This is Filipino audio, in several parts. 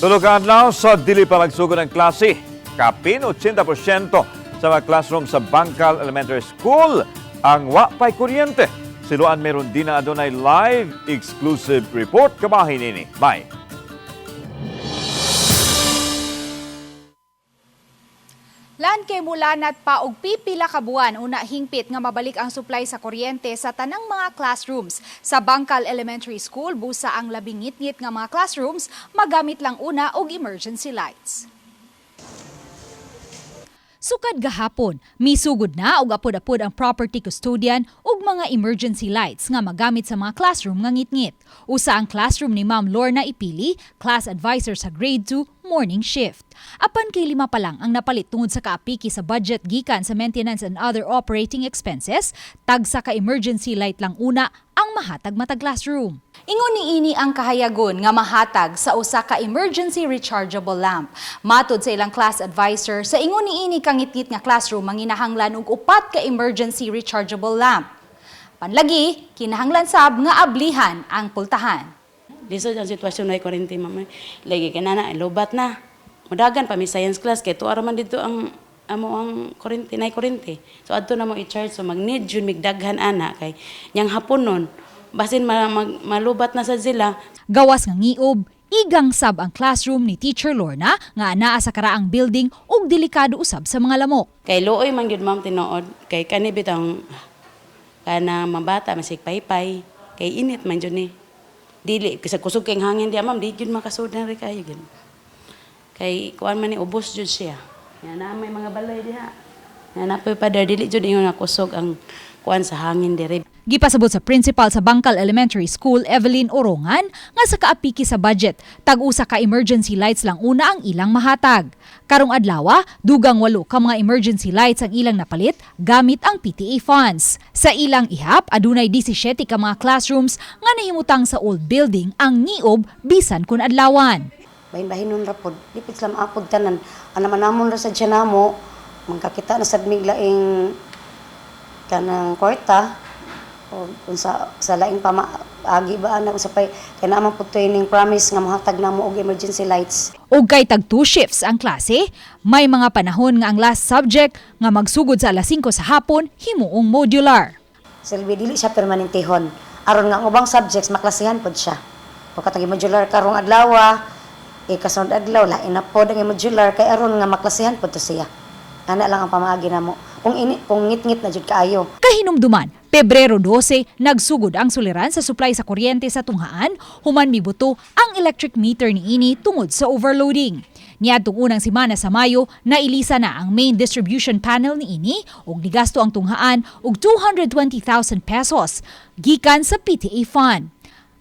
Tulog ka adlaw sa dili pa magsugod ng klase. Kapin 80% sa mga classroom sa Bangkal Elementary School ang wa pay kuryente. Siluan meron din na adunay live exclusive report kabahin ini. Bye. Lan kay mula nat pa og pipila ka buwan una hingpit nga mabalik ang supply sa kuryente sa tanang mga classrooms. Sa Bangkal Elementary School busa ang labing ngit-ngit nga mga classrooms magamit lang una og emergency lights. Sukad gahapon, misugod na og apod-apod ang property custodian ug mga emergency lights nga magamit sa mga classroom nga ngit-ngit. Usa ang classroom ni Ma'am Lorna Ipili, class advisor sa grade 2 morning shift. Apan kay lima pa lang ang napalit tungod sa kaapiki sa budget gikan sa maintenance and other operating expenses, tagsa ka emergency light lang una ang mahatag matag classroom. Ingon ni ini ang kahayagon nga mahatag sa usa ka emergency rechargeable lamp. Matod sa ilang class advisor, sa ingon ni ini kangit-ngit nga classroom manginahanglan og upat ka emergency rechargeable lamp. Panlagi, kinahanglan sab nga ablihan ang pultahan. Lisod ang sitwasyon na kurente mama. Lagi ka na na, lobat na. Mudagan pa mi science class kay tuwa man dito ang amo ang kurente na kurente. So adto na mo i-charge so mag-need jud migdaghan ana kay nyang hapon nun basin ma, mag- malubat na sa sila. Gawas nga ngiob, igang sab ang classroom ni Teacher Lorna nga anaa sa karaang building ug delikado usab sa mga lamok. Kay looy man gyud ma'am tinuod kay kani bitang kana mabata masig paypay kay init man jud ni. Dili kasi kusog kay hangin diya ma'am di jud makasud na rin kayo gyud. Kay kuan man ni ubos jud siya. Yan na may mga balay diha. Yan na pa pa dili jud ingon nga kusog ang kuan sa hangin dire. Gipasabot sa principal sa Bangkal Elementary School, Evelyn Orongan, nga sa kaapiki sa budget, tag-usa ka emergency lights lang una ang ilang mahatag. Karong adlawa, dugang walo ka mga emergency lights ang ilang napalit gamit ang PTA funds. Sa ilang ihap, adunay 17 ka mga classrooms nga nahimutang sa old building ang niob bisan kun adlawan. bahin-bahin nun rapod. Lipit lang apod tanan. Ano man namon ra sa dyan namo, magkakita na sa miglaing kanang kwarta, o kung sa, laing pamaagi ba ana kung sa pay kaya naman po ning promise nga mahatag namo og emergency lights. O kay tag two shifts ang klase, may mga panahon nga ang last subject nga magsugod sa alas 5 sa hapon himuong modular. silbi dili siya permanentehon aron nga ang ubang subjects maklasihan pod siya. Pagkatag modular karong adlaw eh kasunod adlaw lain na pod ang modular kay aron nga maklasihan pod to siya. Ana lang ang pamaagi namo kung ini kung ngit-ngit na jud kaayo Kahinumduman, Pebrero 12, nagsugod ang suliran sa supply sa kuryente sa tunghaan, human mibuto ang electric meter ni ini tungod sa overloading. Niadtong unang simana sa Mayo, nailisa na ang main distribution panel ni ini ug nigasto ang tunghaan og 220,000 pesos gikan sa PTA fund.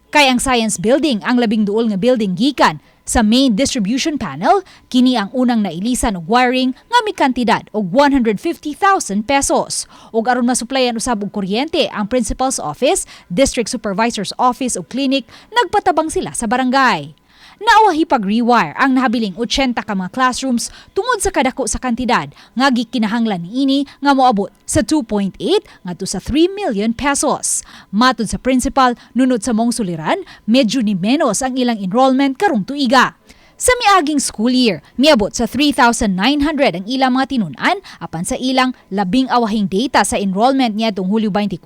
Kay ang Science Building ang labing duol nga building gikan sa main distribution panel, kini ang unang nailisan og wiring nga may kantidad og 150,000 pesos. Ug aron masuplayan usab og kuryente ang principal's office, district supervisor's office ug clinic, nagpatabang sila sa barangay. Naawahi pag-rewire ang nahabiling 80 ka mga classrooms tungod sa kadako sa kantidad nga gikinahanglan niini nga moabot sa 2.8 ngadto sa 3 million pesos. Matod sa principal, nunod sa mong suliran, medyo ni menos ang ilang enrollment karong tuiga. Sa miaging school year, miabot sa 3,900 ang ilang mga tinunan apan sa ilang labing awahing data sa enrollment niya Hulyo 24,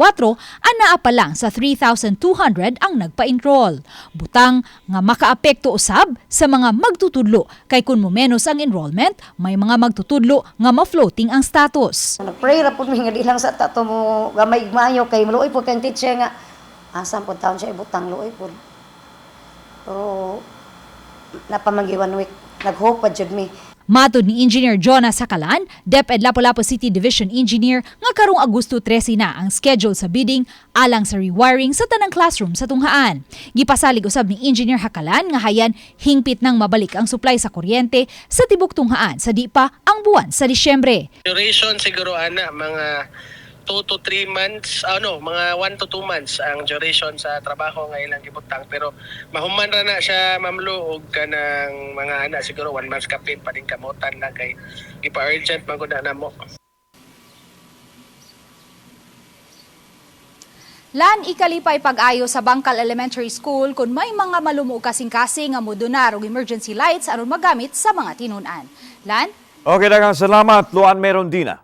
anaa pa lang sa 3,200 ang nagpa-enroll. Butang nga makaapekto usab sa mga magtutudlo kay kun mo menos ang enrollment, may mga magtutudlo nga ma-floating ang status. Nag-pray ra po mi nga di lang sa tato mo gamay mayo kay maluoy po kang teacher nga asan po taon siya ibutang luoy po. Pero napamagi one week nag-hope pa jud mi. Matod ni Engineer Jonas Sakalan, DepEd Lapu-Lapu City Division Engineer, nga karong Agosto 13 na ang schedule sa bidding alang sa rewiring sa tanang classroom sa tunghaan. Gipasalig usab ni Engineer Hakalan nga hayan hingpit nang mabalik ang supply sa kuryente sa tibok tunghaan sa di pa ang buwan sa Disyembre. Duration siguro ana mga 2 to 3 months, ano, mga 1 to 2 months ang duration sa trabaho nga ilang gibutang pero mahuman ra na siya mamlo og kanang mga ana siguro 1 months kapin pa din kamutan na kay ipa-urgent man gud na mo. Lan ikalipay pag-ayo sa Bangkal Elementary School kung may mga malumo kasing-kasing nga modunar og emergency lights aron magamit sa mga tinunan. Lan, Okay, daghang salamat, Luan Merondina.